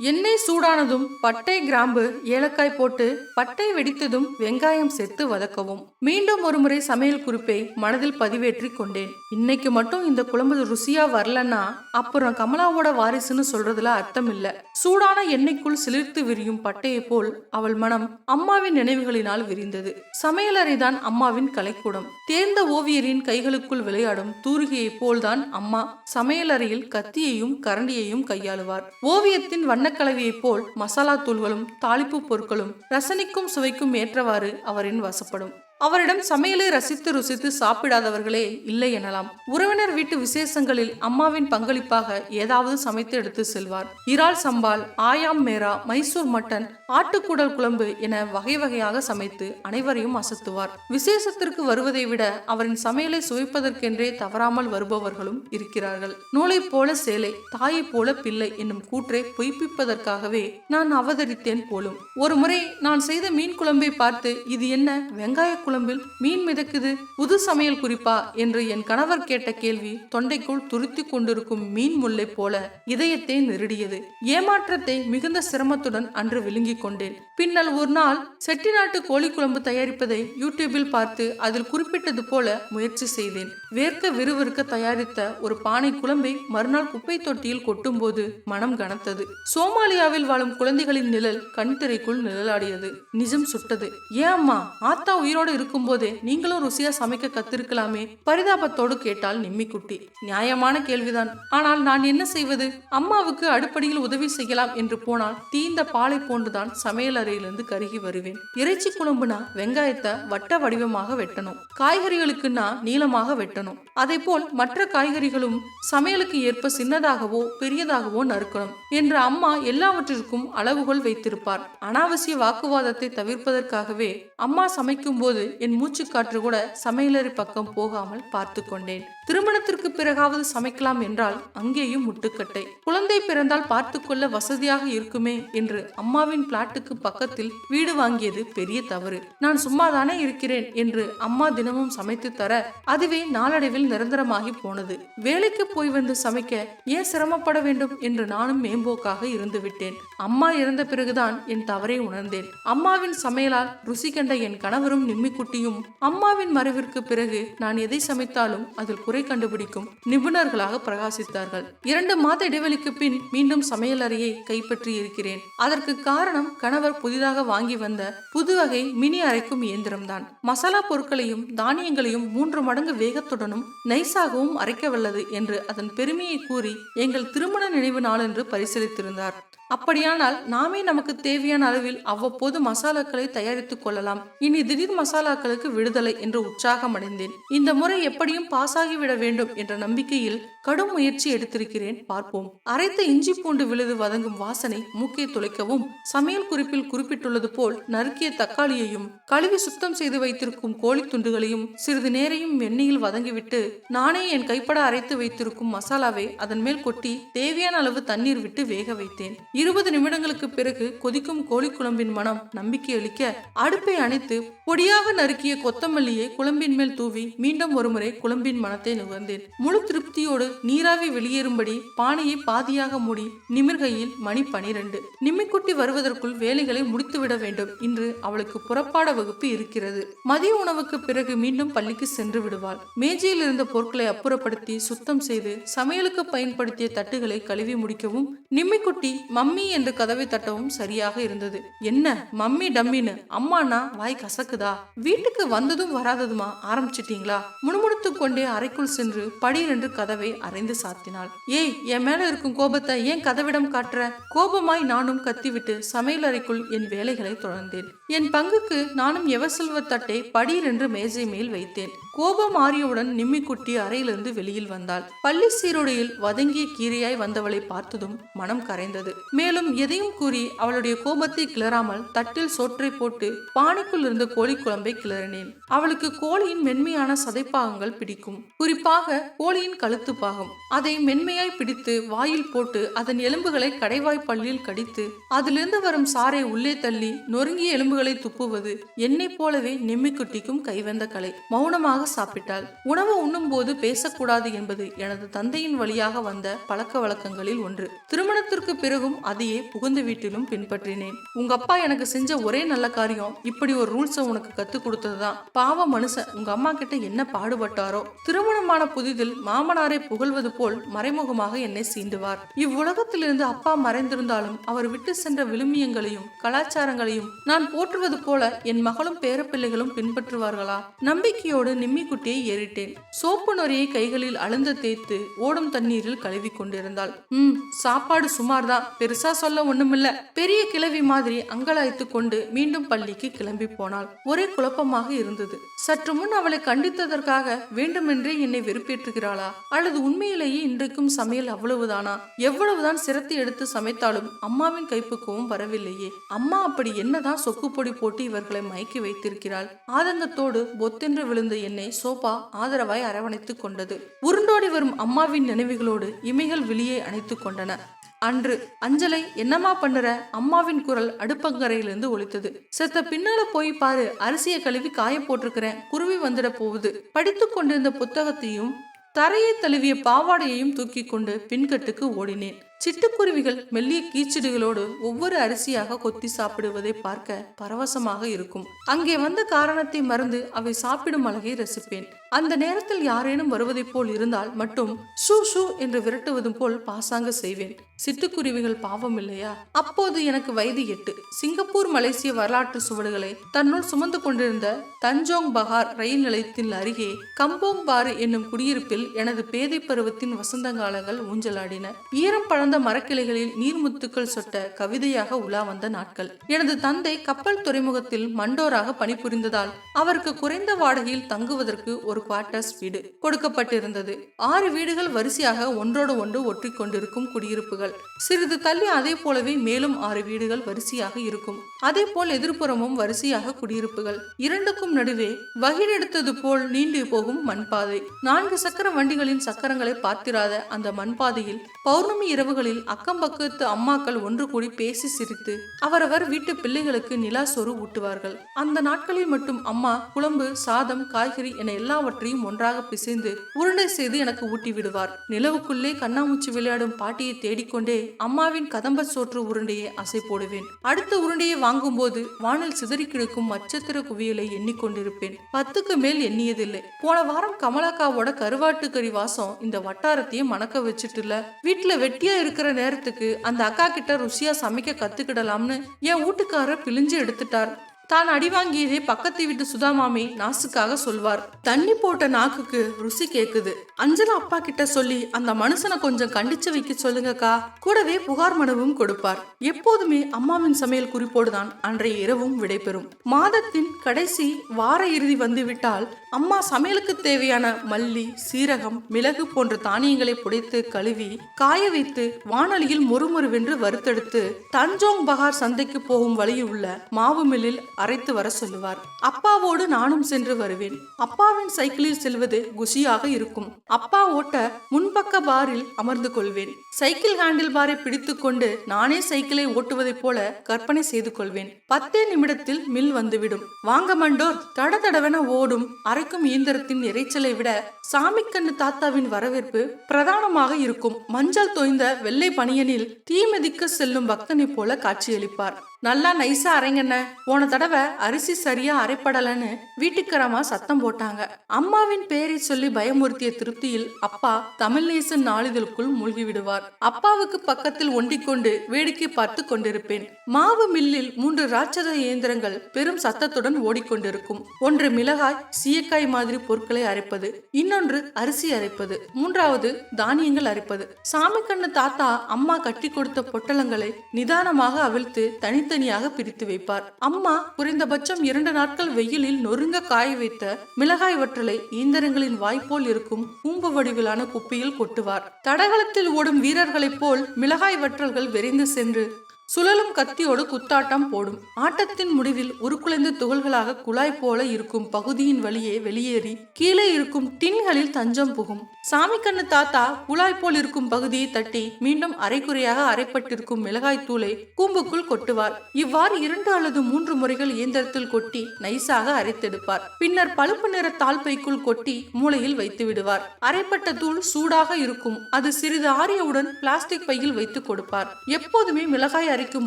எண்ணெய் சூடானதும் பட்டை கிராம்பு ஏலக்காய் போட்டு பட்டை வெடித்ததும் வெங்காயம் சேர்த்து வதக்கவும். மீண்டும் ஒருமுறை சமையல் குறிப்பை மனதில் பதிவேற்றி கொண்டேன். இன்னைக்கு மட்டும் இந்த குழம்பு ருசியா வரலன்னா அப்புறம் கமலாவோட வாரிசுன்னு சொல்றதுல அர்த்தம் இல்ல சூடான எண்ணெய்க்குள் சிலிர்த்து விரியும் பட்டையை போல் அவள் மனம் அம்மாவின் நினைவுகளினால் விரிந்தது. சமையலறைதான் அம்மாவின் கலைக்கூடம். தேர்ந்த ஓவியரின் கைகளுக்குள் விளையாடும் தூரிகையைப் போல்தான் அம்மா சமையலறையில் கத்தியையும் கரண்டியையும் கையாளுவார். ஓவியத்தின் வண்ண வண்ணக்கலவையைப் போல் மசாலா தூள்களும் தாளிப்பு பொருட்களும் ரசனைக்கும் சுவைக்கும் ஏற்றவாறு அவரின் வசப்படும். அவரிடம் சமையலை ரசித்து ருசித்து சாப்பிடாதவர்களே இல்லை எனலாம். உறவினர் வீட்டு விசேஷங்களில் அம்மாவின் பங்களிப்பாக ஏதாவது சமைத்து எடுத்து செல்வார். இறால் சம்பால் ஆயாம் மேரா மைசூர் மட்டன் ஆட்டுக்கூடல் குழம்பு என வகை வகையாக சமைத்து அனைவரையும் அசத்துவார். விசேஷத்திற்கு வருவதை விட அவரின் சமையலை சுவைப்பதற்கென்றே தவறாமல் வருபவர்களும் இருக்கிறார்கள். நூலைப் போல சேலை தாயைப் போல பிள்ளை என்னும் கூற்றை பொய்ப்பிப்பதற்காகவே நான் அவதரித்தேன் போலும். ஒரு முறை நான் செய்த மீன் குழம்பை பார்த்து இது என்ன? வெங்காய குழம்பில் மீன் மிதக்குது. புது சமையல் குறிப்பா? என்று என் கணவர் கேட்ட கேள்வி தொண்டைக்குள் துருத்தி கொண்டிருக்கும் மீன் முல்லை போல இதயத்தை நெருடியது. ஏமாற்றத்தை மிகுந்த சிரமத்துடன் அன்று விழுங்கிக் கொண்டேன். பின்னல் ஒரு நாள் செட்டிநாட்டு கோழி குழம்பு தயாரிப்பதை யூடியூபில் பார்த்து அதில் குறிப்பிட்டது போல முயற்சி செய்தேன். வேர்க்க விறுவிறுக்க தயாரித்த ஒரு பானை குழம்பை மறுநாள் குப்பை தொட்டியில் கொட்டும்போது மனம் கனத்தது. சோமாலியாவில் வாழும் குழந்தைகளின் நிழல் கண்திரைக்குள் நிழலாடியது. நிஜம் சுட்டது. ஏன் அம்மா ஆத்தா உயிரோடு இருக்கும்போதே நீங்களும் ருசியா சமைக்க கத்திருக்கலாமே. பரிதாபத்தோடு கேட்டாள் நிம்மிக்குட்டி. நியாயமான கேள்விதான். ஆனால் நான் என்ன செய்வது? அம்மாவுக்கு அடுப்படியில் உதவி செய்யலாம் என்று போனால் தீந்த பாலை போன்றுதான் சமையல் அறையிலிருந்து கருகி வருவேன். இறைச்சி குழம்புனா வெங்காயத்தை வட்ட வடிவமாக வெட்டணும். காய்கறிகளுக்குன்னா நீளமாக வெட்டணும். அதே போல் மற்ற காய்கறிகளும் சமையலுக்கு ஏற்ப சின்னதாகவோ பெரியதாகவோ நறுக்கணும் என்று அம்மா எல்லாவற்றிற்கும் அளவுகோல் வைத்திருப்பார். அனாவசிய வாக்குவாதத்தை தவிர்ப்பதற்காகவே அம்மா சமைக்கும் போது என் மூச்சுக்காற்று கூட சமையலறை பக்கம் போகாமல் பார்த்து கொண்டேன் திருமணத்திற்கு பிறகாவது சமைக்கலாம் என்றால் அங்கேயும் முட்டுக்கட்டை. குழந்தை பிறந்தால் பார்த்து கொள்ள வசதியாக இருக்குமே என்று அம்மாவின் பிளாட்டுக்கு பக்கத்தில் வீடு வாங்கியது பெரிய தவறு. நான் சும்மாதானே இருக்கிறேன் என்று அம்மா தினமும் சமைத்து தர அதுவே நாளடைவில் நிரந்தரமாகி போனது. வேலைக்கு போய் வந்து சமைக்க ஏன் சிரமப்பட வேண்டும் என்று நானும் மேம்போக்காக இருந்து விட்டேன். அம்மா இறந்த பிறகுதான் என் தவறை உணர்ந்தேன். அம்மாவின் சமையலால் ருசி கண்ட என் கணவரும் குட்டியும் அம்மாவின் மறைவிற்கு பிறகு நான் எதை சமைத்தாலும் அதில் குறை கண்டுபிடிக்கும் நிபுணர்களாக பிரகாசித்தார்கள். இரண்டு மாத இடைவெளிக்கு பின் மீண்டும் சமையல் அறையை கைப்பற்றி இருக்கிறேன். அதற்கு காரணம் கணவர் புதிதாக வாங்கி வந்த புது வகை மினி அரைக்கும் இயந்திரம்தான். மசாலா பொருட்களையும் தானியங்களையும் மூன்று மடங்கு வேகத்துடனும் நைஸாகவும் அரைக்க வல்லது என்று அதன் பெருமையை கூறி எங்கள் திருமண நினைவு நாளென்று பரிசீலித்திருந்தார். அப்படியானால் நாமே நமக்கு தேவையான அளவில் அவ்வப்போது மசாலாக்களை தயாரித்துக் கொள்ளலாம். இனி திடீர் மசாலா மசாலாக்களுக்கு விடுதலை என்று உற்சாகம் அடைந்தேன் இந்த முறை எப்படியும் பாஸ் ஆகிவிட வேண்டும் என்ற நம்பிக்கையில் கடும் முயற்சி எடுத்திருக்கிறேன். பார்ப்போம். அரைத்த இஞ்சி பூண்டு விழுது வதங்கும் வாசனை மூக்கை துளைக்கவும் சமையல் குறிப்பில் குறிப்பிட்டுள்ளது போல் நறுக்கிய தக்காளியையும் கழுவி சுத்தம் செய்து வைத்திருக்கும் கோழி துண்டுகளையும் சிறிது நேரையும் எண்ணெயில் வதங்கிவிட்டு நானே என் கைப்பட அரைத்து வைத்திருக்கும் மசாலாவை அதன் மேல் கொட்டி தேவையான அளவு தண்ணீர் விட்டு வேக வைத்தேன். இருபது நிமிடங்களுக்கு பிறகு கொதிக்கும் கோழி குழம்பின் மனம் நம்பிக்கை அளிக்க அடுப்பை அணைத்து பொடியாக நறுக்கிய கொத்தமல்லியை குழம்பின் மேல் தூவி மீண்டும் ஒருமுறை குழம்பின் மனத்தை நுகர்ந்தேன். முழு திருப்தியோடு நீராவி வெளியேறும்படி பானையை பாதியாக மூடி நிமிர்கையில் மணி பனிரெண்டு. நிம்மிக்குட்டி வருவதற்குள் வேலைகளை முடித்துவிட வேண்டும். இன்று அவளுக்கு புறப்பாட வகுப்பு இருக்கிறது. மதிய உணவுக்கு பிறகு மீண்டும் பள்ளிக்கு சென்று விடுவாள். மேஜையில் இருந்த பொருட்களை அப்புறப்படுத்தி சுத்தம் செய்து சமையலுக்கு பயன்படுத்திய தட்டுகளை கழுவி முடிக்கவும் நிம்மிக்குட்டி மம்மி என்று கதவை தட்டவும் சரியாக இருந்தது. என்ன மம்மி டம்மின்னு? அம்மானா வாய் கசக்குதா? வீட்டுக்கு வந்ததும் வராததுமா? ஆரம்பிச்சிட்டீங்களா? முணுமுணுத்து கொண்டே அறைக்குள் சென்று படீரென்று கதவை அரைந்து சாத்தினாள். ஏய் என் மேல இருக்கும் கோபத்தை ஏன் கதவிடம் காட்டுற? கோபமாய் நானும் கத்திவிட்டு சமையல் அறைக்குள் என் வேலைகளை தொடர்ந்தேன். என் பங்குக்கு நானும் எவசல்வ தட்டை படீரென்று மேஜை மேல் வைத்தேன். கோபம் ஆறியவுடன் நிம்மிக்குட்டி அறையிலிருந்து வெளியில் வந்தாள். பள்ளி சீருடையில் வதங்கிய கீரையாய் வந்தவளை பார்த்ததும் மனம் கரைந்தது. மேலும் எதையும் கூறி அவளுடைய கோபத்தை கிளறாமல் தட்டில் சோற்றை போட்டு பானைக்குள் இருந்த கோழி குழம்பை கிளறினேன். அவளுக்கு கோழியின் மென்மையான சதைப்பாகங்கள் பிடிக்கும். குறிப்பாக கோழியின் கழுத்து பாகம். அதை மென்மையாய் பிடித்து வாயில் போட்டு அதன் எலும்புகளை கடைவாய் பள்ளியில் கடித்து அதிலிருந்து வரும் சாறை உள்ளே தள்ளி நொறுங்கிய எலும்புகளை துப்புவது என்னைப் போலவே நிம்மிக்குட்டிக்கும் கைவந்த கலை. மௌனமாக சாப்பிட்டாள். உணவு உண்ணும் போது பேசக்கூடாது என்பது எனது தந்தையின் வழியாக வந்த பழக்க வழக்கங்களில் ஒன்று. திருமணத்திற்கு பிறகும் அதையே புகுந்த வீட்டிலும் பின்பற்றினேன். உங்க அப்பா எனக்கு செஞ்ச ஒரே நல்ல காரியம் இப்படி ஒரு ரூல்ஸை உனக்கு கத்து கொடுத்ததுதான். பாவ மனுஷன் உங்க அம்மா கிட்ட என்ன பாடுபட்டாரோ? திருமணமான புதிதில் மாமனாரை புகழ்வது போல் மறைமுகமாக என்னை சீண்டுவார். இவ்வுலகத்திலிருந்து அப்பா மறைந்திருந்தாலும் அவர் விட்டு சென்ற விழுமியங்களையும் கலாச்சாரங்களையும் நான் போற்றுவது போல என் மகளும் பேரப்பிள்ளைகளும் பின்பற்றுவார்களா? நம்பிக்கையோடு நிம்மிக்குட்டியை ஏறிட்டேன். சோப்பு நொறியை கைகளில் அழுந்த தேய்த்து ஓடும் தண்ணீரில் கழுவி கொண்டிருந்தாள். ம் சாப்பாடு சுமார் தான் பெருசா சொல்ல ஒண்ணுமில்ல. பெரிய கிளவி மாதிரி அங்கலாய்த்து கொண்டு மீண்டும் பள்ளிக்கு கிளம்பி போனாள். ஒரே குழப்பமாக இருந்தது. சற்று முன் அவளை கண்டித்ததற்காக வேண்டுமென்றே என்னை வெறுப்பேற்றுகிறாளா? அல்லது உண்மையிலேயே இன்றைக்கும் சமையல் அவ்வளவுதானா? எவ்வளவுதான் சிரத்தை எடுத்து சமைத்தாலும் அம்மாவின் கைப்புக்கவும் வரவில்லையே. அம்மா அப்படி என்னதான் சொக்குப்பொடி போட்டு இவர்களை மயக்கி வைத்திருக்கிறாள். ஆதங்கத்தோடு பொத்தென்று விழுந்த என்னை சோபா ஆதரவாய் அரவணைத்துக் கொண்டது. உருண்டோடி வரும் அம்மாவின் நினைவுகளோடு இமைகள் வெளியே அணைத்துக் கொண்டன. அன்று அஞ்சலை என்னம்மா பண்ணுற? அம்மாவின் குரல் அடுப்பங்கரையிலிருந்து ஒழித்தது செத்த பின்னால போய் பாரு அரிசியை கழுவி காய போட்டிருக்கிறேன். குருவி வந்துட போகுது. படித்துக் கொண்டிருந்த புத்தகத்தையும் தரையை தழுவிய பாவாடையையும் தூக்கி கொண்டு பின்கட்டுக்கு ஓடினேன். சிட்டுக்குருவிகள் மெல்லிய கீச்சிடுகளோடு ஒவ்வொரு அரிசியாக கொத்தி சாப்பிடுவதை பார்க்க பரவசமாக இருக்கும். அங்கே வந்த காரணத்தை மறந்து அவை சாப்பிடும் அழகை ரசிப்பேன். அந்த நேரத்தில் யாரேனும் வருவதைப் போல் இருந்தால் மட்டும் ஷூ ஷூ என்று விரட்டுவதும் போல் பாசாங்க செய்வேன். சிட்டுக்குருவிகள் பாவம் இல்லையா? அப்போது எனக்கு வயது எட்டு. சிங்கப்பூர் மலேசிய வரலாற்று சுவடுகளை தன்னுள் சுமந்து கொண்டிருந்த தஞ்சோங் பஹார் ரயில் நிலையத்தின் அருகே கம்போங் பாரு என்னும் குடியிருப்பில் எனது பேதை பருவத்தின் வசந்த காலங்கள் ஊஞ்சலாடின. ஈரம் பழந்த மரக்கிளைகளில் நீர்முத்துக்கள் சொட்ட கவிதையாக உலா வந்த நாட்கள். எனது தந்தை கப்பல் துறைமுகத்தில் மண்டோராக பணிபுரிந்ததால் அவருக்கு குறைந்த வாடகையில் தங்குவதற்கு ஒரு ஒரு குவார்டர்ஸ் வீடு கொடுக்கப்பட்டிருந்தது. ஆறு வீடுகள் வரிசையாக ஒன்றோடு ஒன்று ஒற்றி கொண்டிருக்கும் குடியிருப்புகள். சிறிது தள்ளி அதே போலவே மேலும் ஆறு வீடுகள் வரிசையாக இருக்கும். அதே போல் எதிர்ப்புறமும் வரிசையாக குடியிருப்புகள். இரண்டுக்கும் நடுவே வகிடெடுத்தது போல் நீண்டு போகும் மண்பாதை. நான்கு சக்கர வண்டிகளின் சக்கரங்களை பார்த்திராத அந்த மண்பாதையில் பௌர்ணமி இரவுகளில் அக்கம் பக்கத்து அம்மாக்கள் ஒன்று கூடி பேசி சிரித்து அவரவர் வீட்டு பிள்ளைகளுக்கு நிலா சோறு ஊட்டுவார்கள். அந்த நாட்களில் மட்டும் அம்மா குழம்பு சாதம் காய்கறி என எல்லா எல்லாவற்றையும் ஒன்றாக பிசைந்து உருண்டை செய்து எனக்கு ஊட்டி விடுவார். நிலவுக்குள்ளே கண்ணாமூச்சி விளையாடும் பாட்டியை தேடிக்கொண்டே அம்மாவின் கதம்ப சோற்று உருண்டையை அசை போடுவேன். அடுத்த உருண்டையை வாங்கும்போது வானில் சிதறி கிடக்கும் நட்சத்திர குவியலை எண்ணிக்கொண்டிருப்பேன் பத்துக்கு மேல் எண்ணியதில்லை. போன வாரம் கமலாக்காவோட கருவாட்டு கறி வாசம் இந்த வட்டாரத்தையே மணக்க வச்சுட்டுல. வீட்டுல வெட்டியா இருக்கிற நேரத்துக்கு அந்த அக்கா கிட்ட ருசியா சமைக்க கத்துக்கிடலாம்னு என் வீட்டுக்காரர் பிழிஞ்சு எடுத்துட்டார். தான் அடி வாங்கியதே பக்கத்து வீட்டு சுதாமாமி நாசுக்காக சொல்வார். தண்ணி போட்ட நாக்குக்கு ருசி கேக்குது. அஞ்சலா அப்பா கிட்ட சொல்லி அந்த மனுஷனை கொஞ்சம் கண்டிச்சு வைக்க சொல்லுங்கக்கா. கூடவே புகார் மனுவும் கொடுப்பார். எப்போதுமே அம்மாவின் சமையல் குறிப்போடு தான் அன்றைய இரவும் விடைபெறும். மாதத்தின் கடைசி வார இறுதி வந்துவிட்டால் அம்மா சமையலுக்கு தேவையான மல்லி சீரகம் மிளகு போன்ற தானியங்களை புடைத்து கழுவி காய வைத்து வானொலியில் மொறுமொறுவென்று வறுத்தெடுத்து தஞ்சோங் பகார் சந்தைக்கு போகும் வழியில் உள்ள மாவு மில்லில் அரைத்து வர சொல்லுவார். அப்பாவோடு நானும் சென்று வருவேன். அப்பாவின் சைக்கிளில் செல்வது குஷியாக இருக்கும். அப்பா ஓட்ட முன்பக்க பாரில் அமர்ந்து கொள்வேன். சைக்கிள் ஹேண்டில் பாரை பிடித்துக்கொண்டு நானே சைக்கிளை ஓட்டுவதைப் போல கற்பனை செய்து கொள்வேன். பத்தே நிமிடத்தில் மில் வந்துவிடும். வாங்க மண்டோர். தட தடவென ஓடும் அரைக்கும் இயந்திரத்தின் இறைச்சலை விட சாமிக்கண்ணு தாத்தாவின் வரவேற்பு பிரதானமாக இருக்கும். மஞ்சள் தோய்ந்த வெள்ளை பனியனில் தீ மிதிக்க செல்லும் பக்தனைப் போல காட்சியளிப்பார். நல்லா நைஸா அரைங்கண்ண. போன தடவை அரிசி சரியா அரைப்படலன்னு வீட்டுக்கரமா சத்தம் போட்டாங்க. அம்மாவின் பெயரை சொல்லி பயமுறுத்திய திருப்தியில் அப்பா தமிழ்நேசன் நாளிதழுக்குள் மூழ்கி விடுவார். அப்பாவுக்கு பக்கத்தில் ஒண்டிக்கொண்டு வேடிக்கை பார்த்து கொண்டிருப்பேன். மாவு மில்லில் மூன்று ராட்சத இயந்திரங்கள் பெரும் சத்தத்துடன் ஓடிக்கொண்டிருக்கும். ஒன்று மிளகாய் சீயக்காய் மாதிரி பொருட்களை அரைப்பது இன்னொன்று அரிசி அரைப்பது மூன்றாவது தானியங்கள் அரைப்பது. சாமி கண்ணு தாத்தா அம்மா கட்டி கொடுத்த பொட்டலங்களை நிதானமாக அவிழ்த்து தனி தனித்தனியாக பிரித்து வைப்பார். அம்மா குறைந்தபட்சம் இரண்டு நாட்கள் வெயிலில் நொறுங்க காய வைத்த மிளகாய் வற்றலை இயந்திரங்களின் வாய்ப்போல் இருக்கும் கூம்பு வடிவிலான குப்பியில் கொட்டுவார். தடகளத்தில் ஓடும் வீரர்களைப் போல் மிளகாய் வற்றல்கள் விரைந்து சென்று சுழலும் கத்தியோடு குத்தாட்டம் போடும். ஆட்டத்தின் முடிவில் உருக்குலைந்த துகள்களாக குழாய் போல இருக்கும் பகுதியின் வழியே வெளியேறி கீழே இருக்கும் டின்களில் தஞ்சம் புகும். சாமி கண்ணு தாத்தா குழாய் போல் இருக்கும் பகுதியை தட்டி மீண்டும் அரைக்குறையாக அரைப்பட்டிருக்கும் மிளகாய் தூளை கூம்புக்குள் கொட்டுவார். இவ்வாறு இரண்டு அல்லது மூன்று முறைகள் இயந்திரத்தில் கொட்டி நைஸாக அரைத்தெடுப்பார். பின்னர் பழுப்பு நிற தாழ்பைக்குள் கொட்டி மூளையில் வைத்து விடுவார். அரைப்பட்ட தூள் சூடாக இருக்கும். அது சிறிது ஆறியவுடன் பிளாஸ்டிக் பையில் வைத்து கொடுப்பார். எப்போதுமே மிளகாய் அரிக்கும்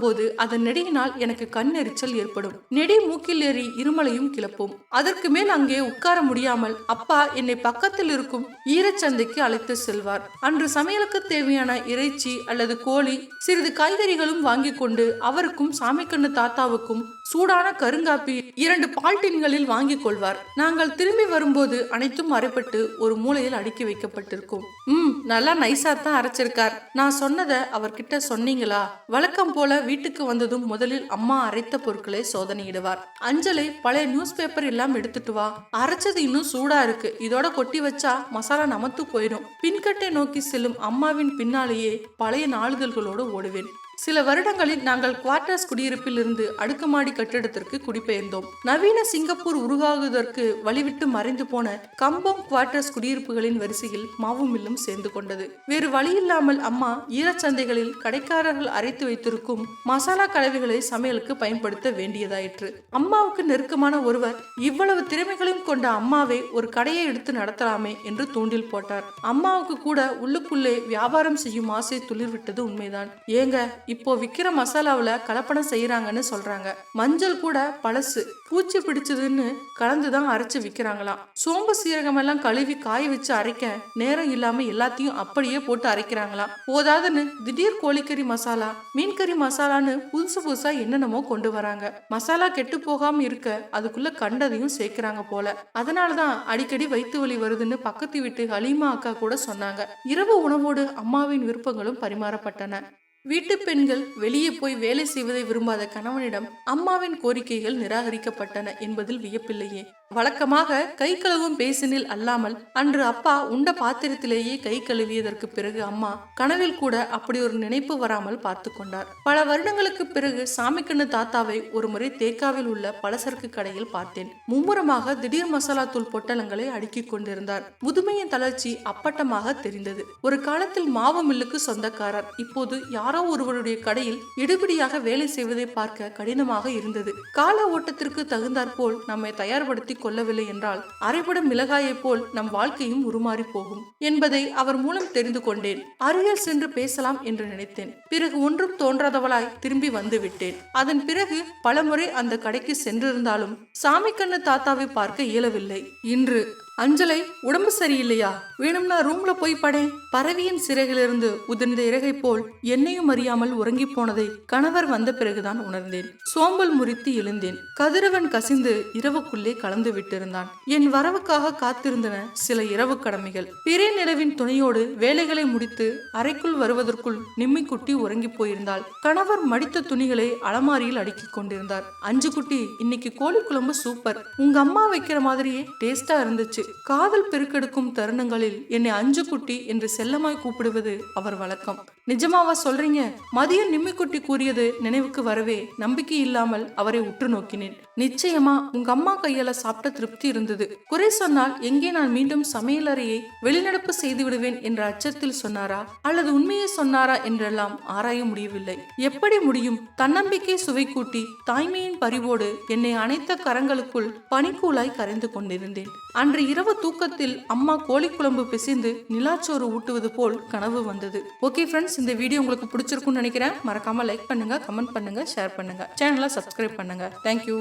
போது அதன் நெடியினால் எனக்கு கண் எரிச்சல் ஏற்படும். நெடி மூக்கில் ஏறி இருமலையும் கிளப்பும். அதற்கு மேல் அங்கே உட்கார முடியாமல் அப்பா என்னை பக்கத்தில் இருக்கும் ஈரச்சந்தைக்கு அழைத்து செல்வார். அன்று சமையலுக்கு தேவையான இறைச்சி அல்லது கோழி சிறிது காய்கறிகளும் வாங்கி கொண்டு அவருக்கும் சாமிக்கண்ணு தாத்தாவுக்கும் சூடான கருங்காப்பி இரண்டு பால்டின்களில் வாங்கிக் கொள்வார். நாங்கள் திரும்பி வரும்போது அனைத்தும் அரைப்பட்டு ஒரு மூலையில் அடுக்கி வைக்கப்பட்டிருக்கும். ம் நல்லா நைஸா தான் அரைச்சிருக்கார். நான் சொன்னதை அவர்கிட்ட சொன்னீங்களா? வழக்கம் போல வீட்டுக்கு வந்ததும் முதலில் அம்மா அரைத்த பொருட்களை சோதனையிடுவார். அஞ்சலை பழைய நியூஸ் பேப்பர் எல்லாம் எடுத்துட்டு வா. அரைச்சது இன்னும் சூடா இருக்கு. இதோட கொட்டி வச்சா மசாலா நமத்து போயிடும். பின்கட்டை நோக்கி செல்லும் அம்மாவின் பின்னாலேயே பழைய நாளிதழ்களோடு ஓடுவேன். சில வருடங்களில் நாங்கள் குவார்டர்ஸ் குடியிருப்பில் இருந்து அடுக்குமாடி கட்டிடத்திற்கு குடிபெயர்ந்தோம். நவீன சிங்கப்பூர் உருவாகுவதற்கு வழிவிட்டு மறைந்து போன கம்பம் குவார்டர்ஸ் குடியிருப்புகளின் வரிசையில் மாவுமில்லும் சேர்ந்து கொண்டது. வேறு வழியில்லாமல் அம்மா ஈரச்சந்தைகளில் கடைக்காரர்கள் அரைத்து வைத்திருக்கும் மசாலா கலவைகளை சமையலுக்கு பயன்படுத்த வேண்டியதாயிற்று. அம்மாவுக்கு நெருக்கமான ஒருவர் இவ்வளவு திறமைகளையும் கொண்ட அம்மாவை ஒரு கடையை எடுத்து நடத்தலாமே என்று தூண்டில் போட்டார். அம்மாவுக்கு கூட உள்ளுக்குள்ளே வியாபாரம் செய்யும் ஆசை துளிர்விட்டது உண்மைதான். ஏங்க இப்போ விக்கிற மசாலாவில் கலப்படம் செய்கிறாங்கன்னு சொல்கிறாங்க மஞ்சள் கூட பழசு பூச்சி பிடிச்சதுன்னு கலந்துதான் அரைச்சு விற்கிறாங்களாம் சோம்பு சீரகம் எல்லாம் கழுவி காய வச்சு அரைக்க நேரம் இல்லாமல் எல்லாத்தையும் அப்படியே போட்டு அரைக்கிறாங்களாம். போதாதுன்னு திடீர் கோழிக்கறி மசாலா மீன்கறி மசாலான்னு புதுசு புதுசாக என்னென்னமோ கொண்டு வராங்க. மசாலா கெட்டு போகாமல் இருக்க அதுக்குள்ளே கண்டதையும் சேர்க்குறாங்க போல. அதனாலதான் அடிக்கடி வயிற்று வலி வருதுன்னு பக்கத்து வீட்டு ஹலீமா அக்கா கூட சொன்னாங்க. இரவு உணவோடு அம்மாவின் விருப்பங்களும் பரிமாறப்பட்டன. வீட்டு பெண்கள் வெளியே போய் வேலை செய்வதை விரும்பாத கணவனிடம் அம்மாவின் கோரிக்கைகள் நிராகரிக்கப்பட்டன என்பதில் வியப்பில்லையே. வழக்கமாக கை கழுவும் பேசினில் அல்லாமல் அன்று அப்பா உண்ட பாத்திரத்திலேயே கை கழுவியதற்கு பிறகு அம்மா கனவில் கூட அப்படி ஒரு நினைப்பு வராமல் பார்த்து கொண்டார். பல வருடங்களுக்கு பிறகு சாமிக்கண்ணு தாத்தாவை ஒரு முறை தேக்காவில் உள்ள பலசரக்கு கடையில் பார்த்தேன். மும்முரமாக திடீர் மசாலா தூள் பொட்டலங்களை அடுக்கிக் கொண்டிருந்தார். முதுமையின் தளர்ச்சி அப்பட்டமாக தெரிந்தது. ஒரு காலத்தில் மாவு மில்லுக்கு சொந்தக்காரர். இப்போது யார் ஒருவருடைய கடையில் இடுபிடியாக வேலை செய்வதை பார்க்க கடினமாக இருந்தது. கால ஓட்டத்திற்கு தகுந்தாற்போல் நம்மை தயார்படுத்தி கொள்ளவில்லை என்றால் அரைபடும் மிளகாயைப் போல் நம் வாழ்க்கையும் உருமாறி போகும் என்பதை அவர் மூலம் தெரிந்து கொண்டேன். அருகில் சென்று பேசலாம் என்று நினைத்தேன். பிறகு ஒன்றும் தோன்றாதவளாய் திரும்பி வந்து விட்டேன். அதன் பிறகு பலமுறை அந்த கடைக்கு சென்றிருந்தாலும் சாமிக்கண்ணு தாத்தாவை பார்க்க இயலவில்லை. இன்று அஞ்சலை உடம்பு சரியில்லையா? வேணும்னா ரூம்ல போய் படேன். பறவையின் சிறையிலிருந்து உதிர்ந்த இறகை போல் என்னையும் அறியாமல் உறங்கி போனதை கணவர் வந்த பிறகுதான் உணர்ந்தேன். சோம்பல் முறித்து எழுந்தேன். கதிரவன் கசிந்து இரவுக்குள்ளே கலந்து விட்டிருந்தான். என் வரவுக்காக காத்திருந்தன சில இரவு கடமைகள். பிறை நிலவின் துணையோடு வேலைகளை முடித்து அறைக்குள் வருவதற்குள் நிம்மிக்குட்டி உறங்கி போயிருந்தாள். கணவர் மடித்த துணிகளை அலமாரியில் அடுக்கிக் கொண்டிருந்தார். அஞ்சு குட்டி இன்னைக்கு கோழி குழம்பு சூப்பர். உங்க அம்மா வைக்கிற மாதிரியே டேஸ்டா இருந்துச்சு. காதல் பெருக்கெடுக்கும் தருணங்களில் என்னை அஞ்சு குட்டி என்று செல்லமாய் கூப்பிடுவது அவர் வழக்கம். நிஜமாவா சொல்றீங்க? மதியம் நிம்மிக்குட்டி கூறியது நினைவுக்கு வரவே நம்பிக்கை இல்லாமல் அவரை உற்று நோக்கினேன். நிச்சயமா உங்க அம்மா கையால சாப்பிட்ட திருப்தி இருந்தது. குறை சொன்னால் எங்கே நான் மீண்டும் சமையலறையை வெளிநடப்பு செய்து விடுவேன் என்ற அச்சத்தில் சொன்னாரா? அல்லது உண்மையை சொன்னாரா என்றெல்லாம் ஆராய முடியவில்லை. எப்படி முடியும்? தன்னம்பிக்கை சுவை கூட்டி தாய்மையின் பரிவோடு என்னை அனைத்த கரங்களுக்குள் பனிக்கூலாய் கரைந்து கொண்டிருந்தேன். அன்று இரவு தூக்கத்தில் அம்மா கோழிக்குழம்பு பிசைந்து நிலாச்சோறு ஊட்டுவது போல் கனவு வந்தது. ஓகே ஃப்ரெண்ட்ஸ் இந்த வீடியோ உங்களுக்கு பிடிச்சிருக்கும்னு நினைக்கிறேன். மறக்காம லைக் பண்ணுங்க கமெண்ட் பண்ணுங்க ஷேர் பண்ணுங்க. சேனலை சப்ஸ்கிரைப் பண்ணுங்க. தேங்க்யூ